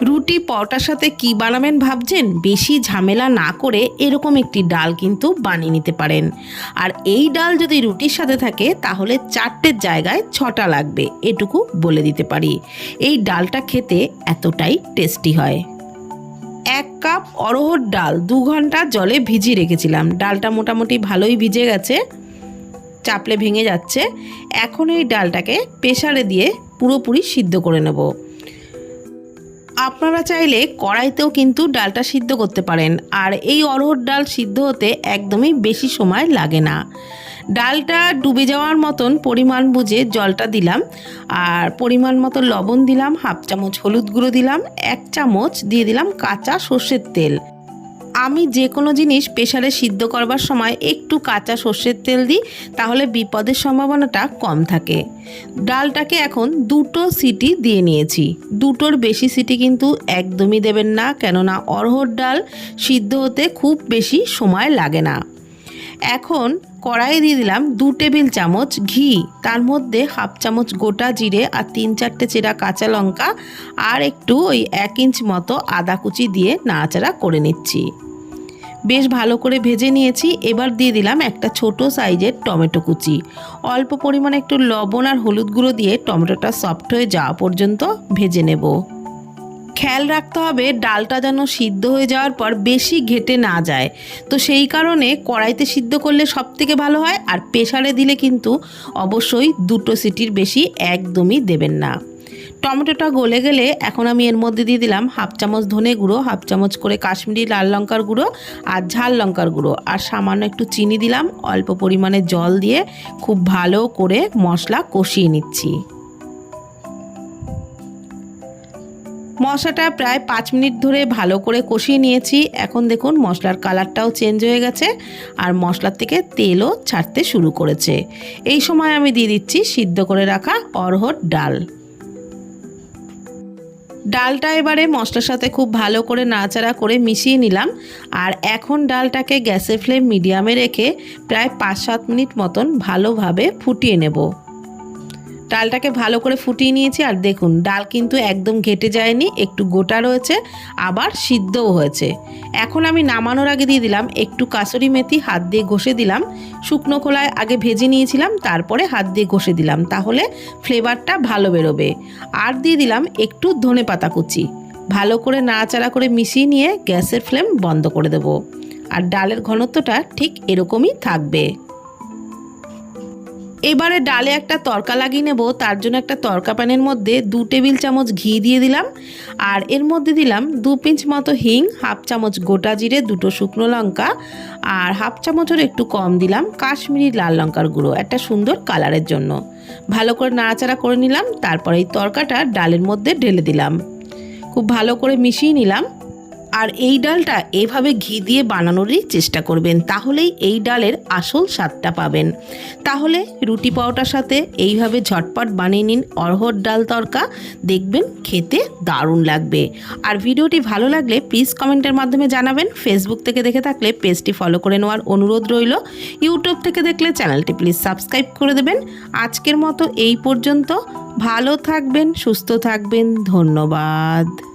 রুটি, পরোটার সাথে কি বানাবেন ভাবছেন? বেশি ঝামেলা না করে এরকম একটি ডাল কিন্তু বানিয়ে নিতে পারেন। আর এই ডাল যদি রুটির সাথে থাকে, তাহলে চারটের জায়গায় ছটা লাগবে, এটুকু বলে দিতে পারি। এই ডালটা খেতে এতটাই টেস্টি হয়। এক কাপ অরহর ডাল দু ঘণ্টা জলে ভিজিয়ে রেখেছিলাম। ডালটা মোটামুটি ভালোই ভিজে গেছে, চাপলে ভেঙে যাচ্ছে। এখন এই ডালটাকে প্রেসারে দিয়ে পুরোপুরি সিদ্ধ করে নেব। আপনারা চাইলে কড়াইতেও কিন্তু ডালটা সিদ্ধ করতে পারেন। আর এই অরহর ডাল সিদ্ধ হতে একদমই বেশি সময় লাগে না। ডালটা ডুবে যাওয়ার মতন পরিমাণ বুঝে জলটা দিলাম। আর পরিমাণ মতো লবণ দিলাম, হাফ চামচ হলুদ গুঁড়ো দিলাম, এক চামচ দিয়ে দিলাম কাঁচা সর্ষের তেল। আমি যে কোনো জিনিস প্রেশারে সিদ্ধ করবার সময় একটু কাঁচা সর্ষের তেল দিই, তাহলে বিপদের সম্ভাবনাটা কম থাকে। ডালটাকে এখন দুটো সিটি দিয়ে নিয়েছি। দুটোর বেশি সিটি কিন্তু একদমই দেবেন না, কেননা অরহর ডাল সিদ্ধ হতে খুব বেশি সময় লাগে না। এখন কড়াইয়ে দিয়ে দিলাম দু টেবিল চামচ ঘি, তার মধ্যে হাফ চামচ গোটা জিরে আর তিন চারটে চেরা কাঁচা লঙ্কা আর একটু ওই এক ইঞ্চ মতো আদা কুচি দিয়ে নাড়াচাড়া করে নিচ্ছি। বেশ ভালো করে ভেজে নিয়েছি। এবার দিয়ে দিলাম একটা ছোট সাইজের টমেটো কুচি। অল্প পরিমাণে একটু লবণ আর হলুদ গুঁড়ো দিয়ে টমেটোটা সফট হয়ে যাওয়া পর্যন্ত ভেজে নেব। খেয়াল রাখতে হবে, ডালটা যেন সিদ্ধ হয়ে যাওয়ার পর বেশি ঘেটে না যায়। তো সেই কারণে কড়াইতে সিদ্ধ করলে সব থেকে ভালো হয়, আর প্রেশারে দিলে কিন্তু অবশ্যই দুটো সিটির বেশি একদমই দেবেন না। টমেটোটা গলে গেলে এখন আমি এর মধ্যে দিয়ে দিলাম হাফ চামচ ধনে গুঁড়ো, হাফ চামচ করে কাশ্মীরি লাল লঙ্কার গুঁড়ো আর ঝাল লঙ্কার গুঁড়ো। আর সামান্য একটু চিনি দিলাম, অল্প পরিমাণে জল দিয়ে খুব ভালো করে মশলা কষিয়ে নিচ্ছি। মশলাটা প্রায় পাঁচ মিনিট ধরে ভালো করে কষিয়ে নিয়েছি। এখন দেখুন মশলার কালারটাও চেঞ্জ হয়ে গেছে আর মশলার থেকে তেলও ছাড়তে শুরু করেছে। এই সময় আমি দিয়ে দিচ্ছি সিদ্ধ করে রাখা অরহর ডাল। ডালটা এবারে মশলার সাথে খুব ভালো করে নাড়াচাড়া করে মিশিয়ে নিলাম। আর এখন ডালটাকে গ্যাসের ফ্লেম মিডিয়ামে রেখে প্রায় পাঁচ সাত মিনিট মতন ভালোভাবে ফুটিয়ে নেব। ডালটাকে ভালো করে ফুটিয়ে নিয়েছি, আর দেখুন, ডাল কিন্তু একদম ঘেটে যায়নি, একটু গোটা রয়েছে, আবার সিদ্ধও হয়েছে। এখন আমি নামানোর আগে দিয়ে দিলাম একটু কাসুরি মেথি, হাত দিয়ে ঘষে দিলাম। শুকনো খোলায় আগে ভেজে নিয়েছিলাম, তারপরে হাত দিয়ে ঘষে দিলাম, তাহলে ফ্লেভারটা ভালো বেরোবে। আর দিয়ে দিলাম একটু ধনে পাতা কুচি। ভালো করে নাড়াচাড়া করে মিশিয়ে নিয়ে গ্যাসের ফ্লেম বন্ধ করে দেবো। আর ডালের ঘনত্বটা ঠিক এরকমই থাকবে। এবারে ডালে একটা তরকা লাগিয়ে নেব, তার জন্য একটা তরকা প্যানের মধ্যে দু টেবিল চামচ ঘি দিয়ে দিলাম, আর এর মধ্যে দিলাম দু পিঞ্চ মতো হিং, হাফ চামচ গোটা জিরে, দুটো শুকনো লঙ্কা, আর হাফ চামচের একটু কম দিলাম কাশ্মীরি লাল লঙ্কার গুঁড়ো, একটা সুন্দর কালারের জন্য। ভালো করে নাড়াচাড়া করে নিলাম, তারপরে এই তরকাটা ডালের মধ্যে ঢেলে দিলাম। খুব ভালো করে মিশিয়ে নিলাম। আর এই ডালটা এভাবে ঘি দিয়ে বানানোরই চেষ্টা করবেন, তাহলেই এই ডালের আসল স্বাদটা পাবেন। তাহলে রুটি পাওয়াটার সাথে এইভাবে ঝটপট বানিয়ে নিন অরহর ডাল তরকা, দেখবেন খেতে দারুণ লাগবে। আর ভিডিওটি ভালো লাগলে প্লিজ কমেন্টের মাধ্যমে জানাবেন, ফেসবুক থেকে দেখে থাকলে পেজটি ফলো করে নেওয়ার অনুরোধ রইল। ইউটিউব থেকে দেখলে চ্যানেলটি প্লিজ সাবস্ক্রাইব করে দেবেন। আজকের মতো এই পর্যন্ত, ভালো থাকবেন, সুস্থ থাকবেন, ধন্যবাদ।